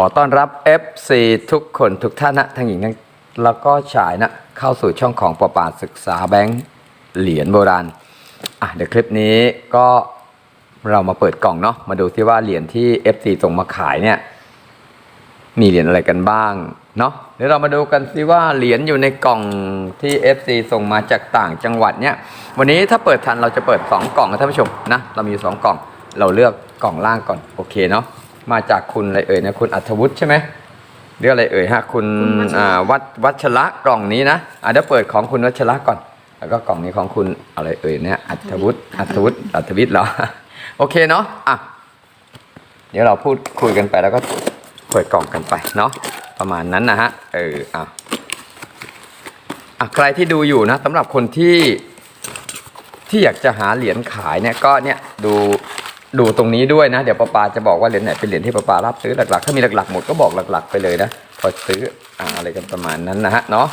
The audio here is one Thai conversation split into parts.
ขอต้อนรับ FC ทุกคนทุกท่านนะทั้งหญิงทั้งแล้วก็ชายนะ เข้าสู่ช่องของประปาศึกษาแบงค์เหรียญโบราณอะเดี๋ยวคลิปนี้ก็เรามาเปิดกล่องเนาะมาดูที่ว่าเหรียญที่ FC ส่งมาขายเนี่ย มีเหรียญอะไรกันบ้างเนาะเดี๋ยวเรามาดูกันสิว่าเหรียญอยู่ในกล่องที่ FC ส่งมาจากต่างจังหวัดเนี่ย วันนี้ถ้าเปิดทันเราจะเปิด 2 กล่องนะท่านผู้ชมนะเรามีอยู่สองกล่องเราเลือกกล่องล่างก่อนโอเคเนาะ มาจากคุณอะไรเอ่ยนะคุณอัธวุฒิใช่ไหมเรียกอะไรเอ่ยฮะคุณอ่าวัดวัชระกล่องนี้นะอะเดี๋ยวเปิดของคุณวัชระก่อน แล้วก็กล่องนี้ของคุณอะไรเอ่ยเนี่ยอัธวุฒิอัธวุฒิอัธวิทย์เหรอโอเคเนาะอะเดี๋ยวเราพูดคุยกันไปแล้วก็เปิดกล่องกันไปเนาะประมาณนั้นนะฮะเอออะอะใครที่ดูอยู่นะสำหรับคนที่ที่อยากจะหาเหรียญขายเนี่ยก็เนี่ยดู ดูตรงนี้ด้วยนะ เดี๋ยวป้าปาจะบอกว่าเหรียญไหนเป็นเหรียญที่ป้าปารับซื้อหลักๆ ถ้ามีหลักๆหมดก็บอกหลักๆ ไปเลยนะ พอซื้ออ่าอะไรกันประมาณนั้นนะฮะเนาะ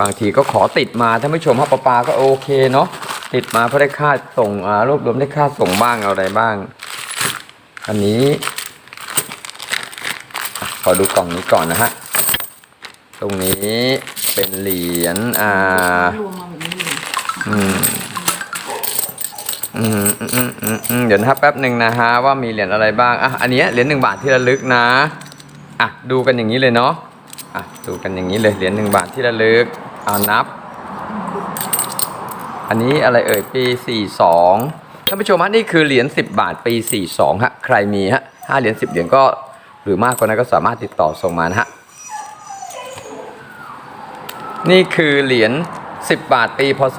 บางทีก็ขอติดมาท่านผู้ชมฮะป้าปาก็โอเคเนาะติดมาเพื่อได้ค่าส่งอ่ารวบรวมได้ค่าส่งบ้างอะไรบ้าง อันนี้อะขอดูกล่องนี้ก่อนนะฮะตรงนี้เป็นเหรียญอ่ารวมมาแบบนี้เลยอืม อืมอืมอืมอืมเดี๋ยวนะครับแป๊บหนึ่งนะฮะว่ามีเหรียญอะไรบ้างอะอันนี้เหรียญหนึ่งบาทที่ระลึกนะอะดูกันอย่างนี้เลยเนาะอะดูกันอย่างนี้เลยเหรียญหนึ่งบาทที่ระลึกเอานับ อันนี้อะไรเอ่ยปี42ท่านผู้ชมฮะนี่คือเหรียญ10 บาทปี 42ฮะใครมีฮะ5เหรียญ10 เหรียญก็หรือมากกว่านั้นก็สามารถติดต่อส่งมานะฮะนี่คือเหรียญ 10 บาทปีพศ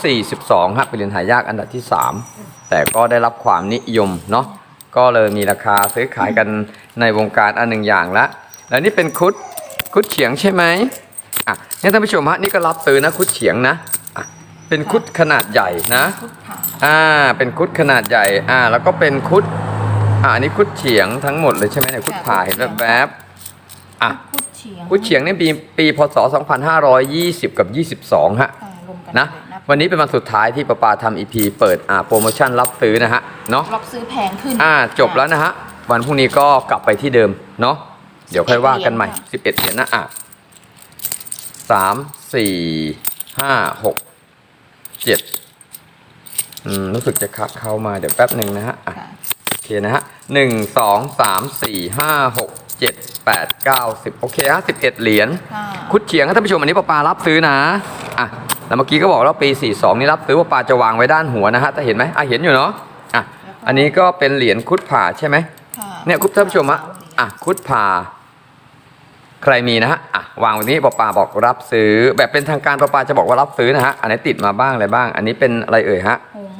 2542ฮะเป็นเหรียญหายากอันดับที่ 3 แต่ก็ได้รับความนิยมเนาะก็เลยมีราคาซื้อขายกันในวงการอันหนึ่งอย่างละ แล้วนี่เป็นคุดคุดเฉียงใช่ไหมอะนี่ท่านผู้ชมฮะนี่ก็รับซื้อนะคุดเฉียงนะอะเป็นคุดขนาดใหญ่นะอ่าเป็นคุดขนาดใหญ่อ่าแล้วก็เป็นคุดอ่าอันนี้คุดเฉียงทั้งหมดเลยใช่ไหมเนี่ยคุดผ่าเห็นแวบอะพุทธเฉียงคุดเฉียงนี่ปีปีพศ 2520 กับ 22 ฮะ อ่ารวมกันนะเลยวันนี้เป็นวันสุดท้ายที่ประปาทำอีพีเปิดอ่าโปรโมชั่นรับซื้อนะฮะ เนาะรับซื้อแพงขึ้นอ่าจบแล้วนะฮะ วันพรุ่งนี้ก็กลับไปที่เดิม เนาะเดี๋ยวค่อยว่ากันใหม่ 11เหรียญนะอะสามสี่ห้าหกเจ็ดอืมรู้สึกจะคัดเข้ามาเดี๋ยวแป๊บหนึ่งนะฮะอะ ค่ะโอเคนะฮะหนึ่งสองสามสี่ห้าหกเจ็ดแปด เก้าสิบโอเคฮะสิบเอ็ดเหรียญค่ะคุดเฉียงครับท่านผู้ชมอันนี้ป้าปารับซื้อนะอะแล้วเมื่อกี้ก็บอกแล้วาปี 42 นี่รับซื้อป้าปาจะวางไว้ด้านหัวนะฮะถ้าเห็นไหมอะเห็นอยู่เนาะอะอันนี้ก็เป็นเหรียญคุดผ่าใช่ไหมค่ะเนี่ยคุณท่านผู้ชมฮะอะคุดผ่า ใครมีนะฮะอะวางไวันนี้ป้าปาบอกรับซื้อ แบบเป็นทางการป้าปาจะบอกว่ารับซื้อนะฮะอันนี้ติดมาบ้างอะไรบ้าง อันนี้เป็นอะไรเอ่ยฮะหง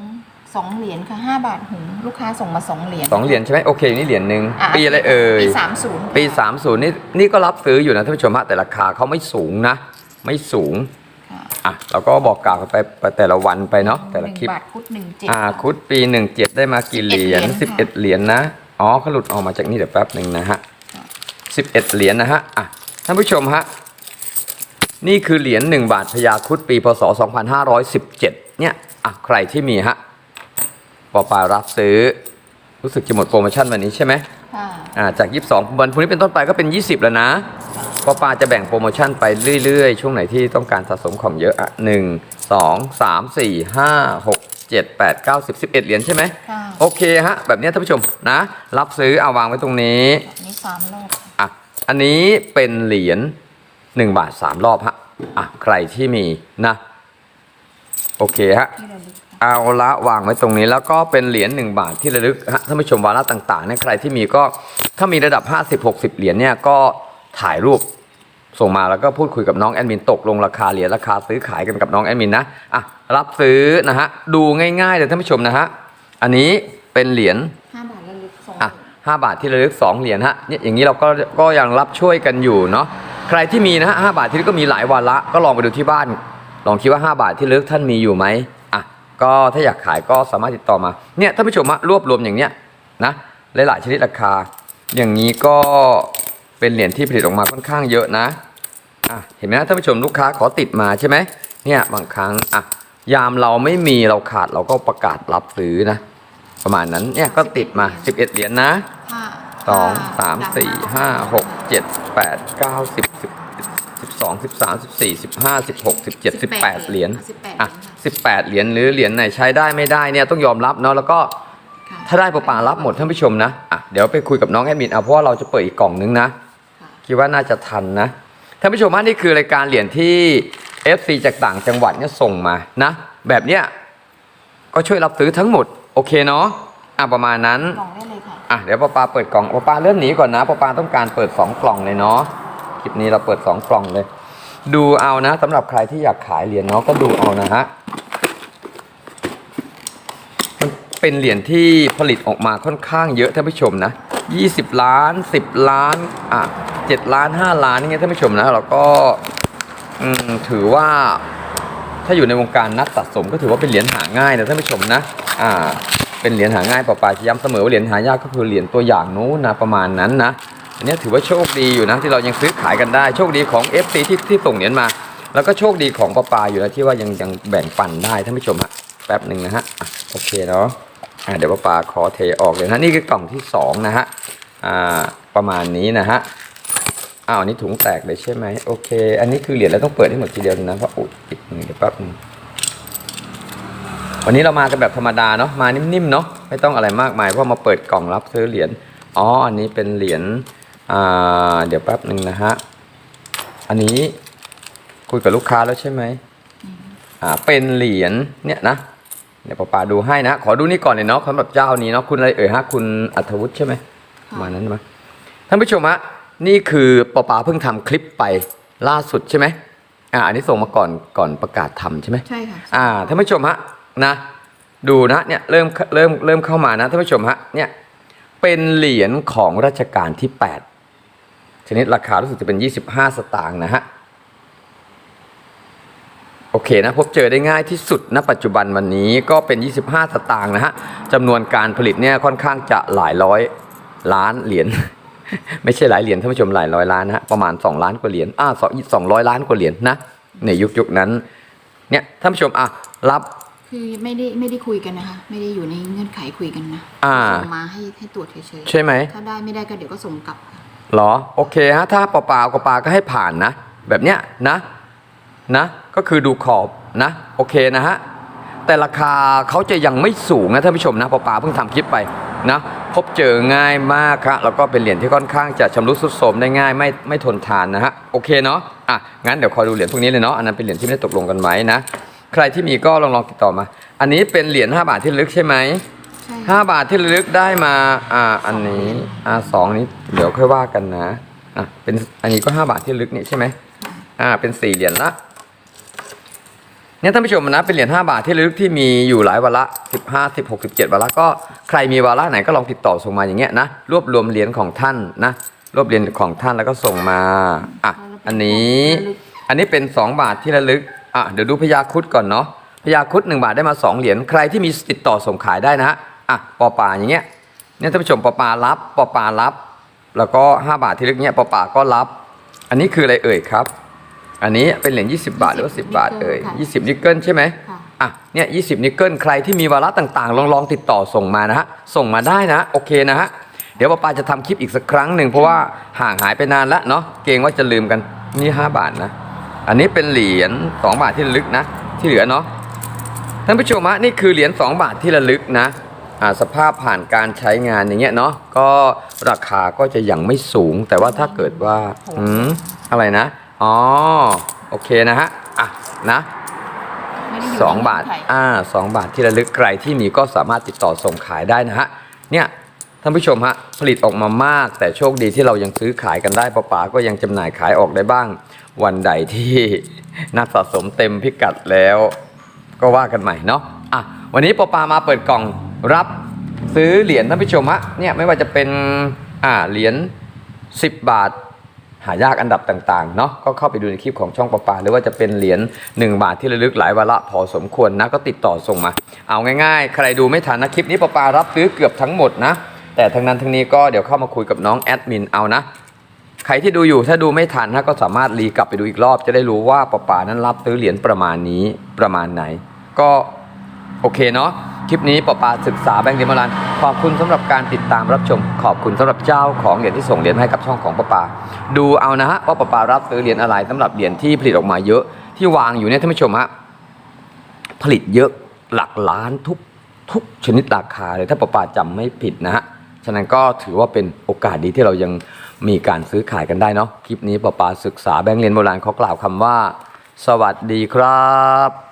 ส์สองเหรียญค่ะห้าบาทหงส์ลูกค้าส่งมาสองเหรียญ สองเหรียญใช่ไหมโอเคนี่เหรียญหนึ่งอะปีอะไรเอ่ยปีสามศูนย์ปี30นี่นี่ก็รับซื้ออยู่นะท่านผู้ชมฮะแต่ราคาเขาไม่สูงนะ ไม่สูงค่ะอะเราก็บอกกล่าวกันไปไปแต่ละวันไปเนาะแต่ละคลิปหนึ่งบาทพุทธหนึ่งเจ็ด อ่าคุดปี17ได้มากี่เหรียญ11 11เหรียญนะอ๋อเขาหลุดออกมาจากนี่เดี๋ยวแป๊บหนึ่งนะฮะค่ะ11เหรียญนะฮะอะท่านผู้ชมฮะนี่คือเหรียญ1บาทพญาครุดปีพศ2517เนี่ยอะใครที่มีฮะ ปอปารับซื้อ รู้สึกจะหมดโปรโมชั่นวันนี้ใช่ไหมค่ะอ่าจาก 22 วันพรุ่งนี้เป็นต้นไปก็เป็น 20 แล้วนะเพราะปาจะแบ่งโปรโมชั่นไปเรื่อยๆ ช่วงไหนที่ต้องการสะสมของเยอะอะหนึ่งสองสามสี่ห้าหกเจ็ดแปดเก้าสิบสิบเอ็ดเหรียญใช่ไหมค่ะโอเคฮะ แบบนี้ท่านผู้ชมนะ รับซื้อเอาวางไว้ตรงนี้อันนี้สามรอบอะ อันนี้เป็นเหรียญ1บาท3รอบฮะ อะ ใครที่มีนะ โอเคฮะ ที่เราลึกค่ะ เอาละวางไว้ตรงนี้แล้วก็เป็นเหรียญ1บาทที่ระลึกฮะท่านผู้ชมวาระต่างๆเนี่ยใครที่มีก็ถ้ามีระดับ 50-60 เหรียญเนี่ยก็ถ่ายรูปส่งมาแล้วก็พูดคุยกับน้องแอดมินตกลงราคาเหรียญราคาซื้อขายกันกับน้องแอดมินนะอะรับซื้อนะฮะดูง่ายๆเลยท่านผู้ชมนะฮะอันนี้เป็นเหรียญห้าบาทระลึกสองอะห้าบาทที่ระลึกสองเหรียญฮะเนี่ยอย่างนี้เราก็ก็ยังรับช่วยกันอยู่เนาะใครที่มีนะฮะห้าบาทที่ระลึกก็มีหลายวาระก็ลองไปดูที่บ้าน ลองคิดว่า 5 บาทที่ระลึกท่านมีอยู่ไหมอะ ก็ถ้าอยากขายก็สามารถติดต่อมาเนี่ยท่านผู้ชมรวบรวมอย่างเนี้ยนะหลายๆชนิดราคา อย่างนี้ก็เป็นเหรียญที่ผลิตออกมาค่อนข้างเยอะนะอะเห็นไหมท่านผู้ชมลูกค้าขอติดมาใช่ไหมเนี่ยบางครั้งอะยามเราไม่มีเราขาดเราก็ประกาศรับซื้อนะ ประมาณนั้นเนี่ยก็ติดมา 11 เหรียญนะสองสามสี่ห้าหกเจ็ด4 5 6 7 8 9าสิบ สิบสิบสิบสองสิบสามสิบสี่สิบห้าสิบหกสิบเจ็ดสิบแปดเหรียญสิบแปดอะสิบแปดเหรียญหรือเหรียญไหนใช้ได้ไม่ได้เนี่ยต้องยอมรับเนาะแล้วก็ค่ะถ้าได้ประปารับหมดท่านผู้ชมนะอะเดี๋ยวไปคุยกับน้องแอดมินเอาเพราะว่าเราจะเปิดอีกกล่องนึงนะค่ะคิดว่าน่าจะทันนะท่านผู้ชมฮะนี่คือรายการเหรียญที่ FC จากต่างจังหวัดเนี่ยส่งมานะแบบเนี้ยก็ช่วยรับซื้อทั้งหมดโอเคเนาะอะประมาณนั้นกล่องได้เลยค่ะอะเดี๋ยวป้าปาเปิดกล่องป้าปาเลื่อนหนีก่อนนะป้าปาต้องการเปิด2กล่องเลยเนาะค ลิปนี้เราเปิด 2 กล่องเลย ดูเอานะสำหรับใครที่อยากขายเหรียญเนาะก็ดูเอานะฮะมันเป็นเหรียญที่ผลิตออกมาค่อนข้างเยอะท่านผู้ชมนะ 20 ล้าน 10 ล้านอะ7ล้าน 5 ล้านอย่างท่านผู้ชมนะเราก็ถือว่าถ้าอยู่ในวงการนักสะสมก็ถือว่าเป็นเหรียญหาง่ายนะท่านผู้ชมนะ อ่า เป็นเหรียญหาง่ายปอปาจะย้ำเสมอว่าเหรียญหายากก็คือเหรียญตัวอย่างนู้นนะประมาณนั้นนะ อันนี้ถือว่าโชคดีอยู่นะที่เรายังซื้อขายกันได้โชคดีของ FC ที่ที่ส่งเหรียญมา แล้วก็โชคดีของปอปาอยู่นะที่ว่ายังยังแบ่งปันได้ท่านผู้ชมฮะแป๊บหนึ่งนะฮะโอเคเนาะะเดี๋ยวปอปาขอเทออกเลยนะนี่คือกล่องที่สองนะฮะอ่าประมาณนี้นะฮะอ้าวอันนี้ถุงแตกเลยใช่ไหมโอเค อันนี้คือเหรียญแล้วต้องเปิดให้หมดทีเดียวนะเพราะอุดอีกหนึ่งเดี๋ยวแป๊บนึงวันนี้เรามากันแบบธรรมดาเนาะมานิ่มๆเนาะไม่ต้องอะไรมากมายเพราะมาเปิดกล่องรับซื้อเหรียญอ๋ออันนี้เป็นเหรียญ เดี๋ยวแป๊บหนึ่งนะฮะ อันนี้คุยกับลูกค้าแล้วใช่ไหมอ่า เป็นเหรียญเนี่ยนะ เดี๋ยวป้าปาดูให้นะ ขอดูนี่ก่อนเลยเนาะสำหรับเจ้านี้เนาะ คุณอะไรเอ่ยฮะ คุณอัธวุฒิใช่ไหมประมาณนั้นใช่ไหมท่านผู้ชมฮะ นี่คือปอปาเพิ่งทำคลิปไปล่าสุดใช่ไหมอ่า อันนี้ส่งมาก่อนก่อนประกาศทำใช่ไหมใช่ค่ะ อ่า ท่านผู้ชมฮะ นะ ดูนะ เนี่ย เริ่ม เริ่ม เริ่มเข้ามานะ ท่านผู้ชมฮะ เนี่ย เป็นเหรียญของรัชกาลที่ 8 ชนิดราคารู้สึกจะเป็น 25 สตางค์นะฮะ โอเคนะ พบเจอได้ง่ายที่สุดณปัจจุบันวันนี้ก็เป็น 25 สตางค์นะฮะจำนวนการผลิตเนี่ยค่อนข้างจะหลายร้อยล้านเหรียญ ไม่ใช่หลายเหรียญท่านผู้ชมหลายร้อยล้านนะฮะประมาณ 2 ล้านกว่าเหรียญอ่าสองร้อยล้านกว่าเหรียญนะในยุคยุคนั้นเนี่ยท่านผู้ชมอะรับคือไม่ได้ไม่ได้คุยกันนะคะไม่ได้อยู่ในเงื่อนไขคุยกันนะอ่าส่งมาให้ให้ตรวจเฉยใช่ไหมๆถ้าได้ไม่ได้ก็เดี๋ยวก็ส่งกลับค่ะเหรอ โอเคฮะถ้าเปล่าๆกับปลาก็ให้ผ่านนะ แบบเนี้ยนะนะ ก็คือดูขอบนะ โอเคนะฮะ แต่ราคาเขาจะยังไม่สูงนะท่านผู้ชมนะปลาเพิ่งทำคลิปไปนะพบเจอง่ายมากครับแล้วก็เป็นเหรียญที่ค่อนข้างจะชำรุดทรุดโทรมได้ง่ายไม่ไม่ทนทานนะฮะโอเคเนาะอะงั้นเดี๋ยวคอยดูเหรียญพวกนี้เลยเนาะอันนั้นเป็นเหรียญที่ไม่ได้ตกลงกันไว้นะใครที่มีก็ลองลองติดต่อมา อันนี้เป็นเหรียญ5บาทที่ลึกใช่ไหม ห้าบาทที่ระลึกได้มา อ่า อันนี้ อ่าสองนี้ เดี๋ยวค่อยว่ากันนะ อะ เป็น อันนี้ก็ห้าบาทที่ระลึกนี่ใช่ไหมอ่า เป็นสี่เหรียญละ เนี่ยท่านผู้ชมนะ เป็นเหรียญห้าบาทที่ระลึกที่มีอยู่หลายวาระสิบห้าสิบหกสิบเจ็ดวาระก็ใครมีวาระไหนก็ลองติดต่อส่งมาอย่างเงี้ยนะ รวบรวมเหรียญของท่านนะ รวบเหรียญของท่านแล้วก็ส่งมา อะ อันนี้ อันนี้เป็น2บาทที่ระลึก อะ เดี๋ยวดูพญาครุดก่อนเนาะพญาครุด1บาทได้มา2เหรียญ ใครที่มีติดต่อส่งขายได้นะฮะ อะปอปาอย่างเงี้ยเนี่ยท่านผู้ชมปอปารับปอปารับ แล้วก็ 5 บาทที่ระลึกเนี่ยปอปาก็รับ อันนี้คืออะไรเอ่ยครับ อันนี้เป็นเหรียญ20 บาทหรือว่า10 บาทเอ่ย20 นิกเกิลใช่ไหมค่ะอะเนี่ย20นิกเกิลใครที่มีวาระต่างๆ ลองลองติดต่อส่งมานะฮะส่งมาได้นะโอเคนะฮะเดี๋ยวป้าปาจะทำคลิปอีกสักครั้งหนึ่งเพราะว่าห่างหายไปนานแล้วเนาะเกรงว่าจะลืมกันนี่ 5 บาทนะ อันนี้เป็นเหรียญ2บาทที่ระลึกนะ ที่เหลือเนาะท่านผู้ชมฮะนี่คือเหรียญ2บาทที่ระลึกนะอ่า สภาพผ่านการใช้งานอย่างเงี้ยเนาะก็ราคาก็จะยังไม่สูง แต่ว่าถ้าเกิดว่าอืมอะไรนะอ๋อโอเคนะฮะอะนะไม่ได้ยู่สองในบาทเงื่นไขอ่าสองบาทที่ระลึกใครที่มีก็สามารถติดต่อส่งขายได้นะฮะเนี่ยท่านผู้ชมฮะผลิตออกมามาก แต่โชคดีที่เรายังซื้อขายกันได้ป้าป๋าก็ยังจำหน่ายขายออกได้บ้าง วันใดที่นักสะสมเต็มพิกัดแล้ว ก็ว่ากันใหม่เนาะอะวันนี้ปอปามาเปิดกล่อง รับซื้อเหรียญท่านผู้ชมฮะเนี่ยไม่ว่าจะเป็นอ่าเหรียญ10 บาท หายากอันดับต่างๆเนาะก็เข้าไปดูในคลิปของช่องปอปา หรือว่าจะเป็นเหรียญ1 บาทที่ระลึกหลายวาระพอสมควรนะก็ติดต่อส่งมา เอาง่ายๆ ใครดูไม่ทันนะคลิปนี้ปอปารับซื้อเกือบทั้งหมดนะ แต่ทั้งนั้นทั้งนี้ก็เดี๋ยวเข้ามาคุยกับน้องแอดมินเอานะใครที่ดูอยู่ถ้าดูไม่ทันนะก็สามารถรีกลับไปดูอีกรอบ จะได้รู้ว่าปอปานั้นรับซื้อเหรียญประมาณนี้ประมาณไหน ก็ โอเคเนาะคลิปนี้ปอปาศึกษาแบงค์เหรียญโบราณขอบคุณสำหรับการติดตามรับชม ขอบคุณสำหรับเจ้าของเหรียญที่ส่งเหรียญให้กับช่องของปอปา ดูเอานะฮะว่าปอปารับซื้อเหรียญอะไรสำหรับเหรียญที่ผลิตออกมาเยอะที่วางอยู่เนี่ยท่านผู้ชมฮะผลิตเยอะหลักล้านทุกทุกชนิดราคาเลยถ้าปอปาจำไม่ผิดนะฮะฉะนั้นก็ถือว่าเป็นโอกาสดีที่เรายังมีการซื้อขายกันได้เนาะคลิปนี้ปอปาศึกษาแบงค์เหรียญโบราณเขากล่าวคำว่า สวัสดีครับ